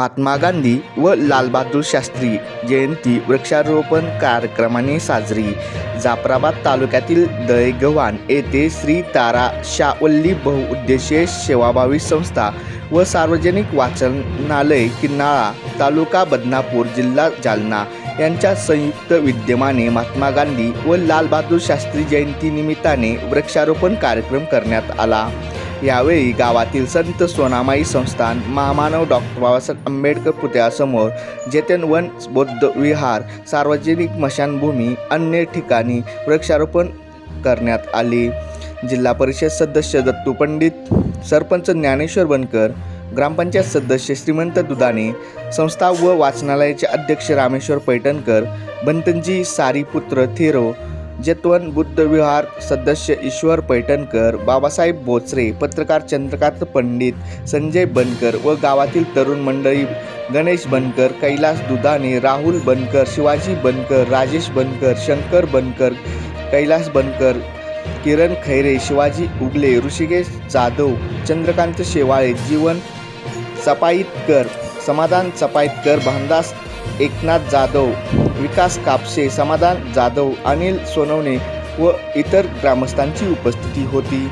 महात्मा गांधी व लालबहादूर शास्त्री जयंती वृक्षारोपण कार्यक्रमाने साजरी. जाफराबाद तालुक्यातील दळेगव्हाण येथे श्री तारा शावल्ली बहुउद्देशीय सेवाभावी संस्था व सार्वजनिक वाचनालय किन्नाळा तालुका बदनापूर जिल्हा जालना यांच्या संयुक्त विद्यमाने महात्मा गांधी व लालबहादूर शास्त्री जयंती निमित्ताने वृक्षारोपण कार्यक्रम करण्यात आला. यावेळी गावातील संत सोनामाई संस्थान महामानव डॉक्टर बाबासाहेब आंबेडकर पुतळ्यासमोर जेतन वन बौद्ध विहार सार्वजनिक स्मशानभूमी अन्य ठिकाणी वृक्षारोपण करण्यात आले. जिल्हा परिषद सदस्य दत्तू पंडित सरपंच ज्ञानेश्वर बनकर ग्रामपंचायत सदस्य श्रीमंत दुधाने संस्था व वाचनालयाचे अध्यक्ष रामेश्वर पैठणकर बंतनजी सारीपुत्र थेरो जेतवन बुद्ध विहार सदस्य ईश्वर पैठणकर बाबासाहेब बोचरे पत्रकार चंद्रकांत पंडित संजय बनकर व गावातील तरुण मंडळी गणेश बनकर कैलास दुधाने राहुल बनकर शिवाजी बनकर राजेश बनकर शंकर बनकर कैलास बनकर किरण खैरे शिवाजी उगले ऋषिकेश जाधव चंद्रकांत शेवाळे जीवन सपाईतकर समाधान सपाईतकर भानदास एकनाथ जाधव विकास कापसे समाधान जाधव अनिल सोनवणे व इतर ग्रामस्थांची उपस्थिती होती.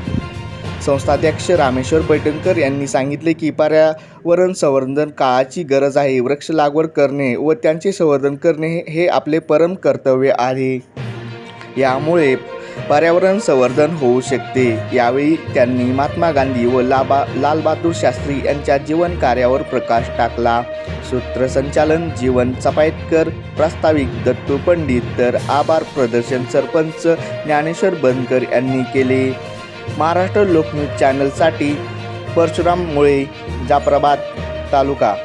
संस्थाध्यक्ष रामेश्वर पैठणकर यांनी सांगितले की पर्यावरण संवर्धन काळाची गरज आहे वृक्ष लागवड करणे व त्यांचे संवर्धन करणे हे- हे आपले परम कर्तव्य आहे. यामुळे पर्यावरण संवर्धन होऊ शकते. यावेळी त्यांनी महात्मा गांधी व लाबा लालबहादूर शास्त्री यांच्या जीवन कार्यावर प्रकाश टाकला. सूत्रसंचालन जीवन चपायतकर प्रास्ताविक दत्तू पंडित तर आभार प्रदर्शन सरपंच ज्ञानेश्वर बनकर यांनी केले. महाराष्ट्र लोकन्यूज चॅनलसाठी परशुराम मुळे जाफराबाद तालुका.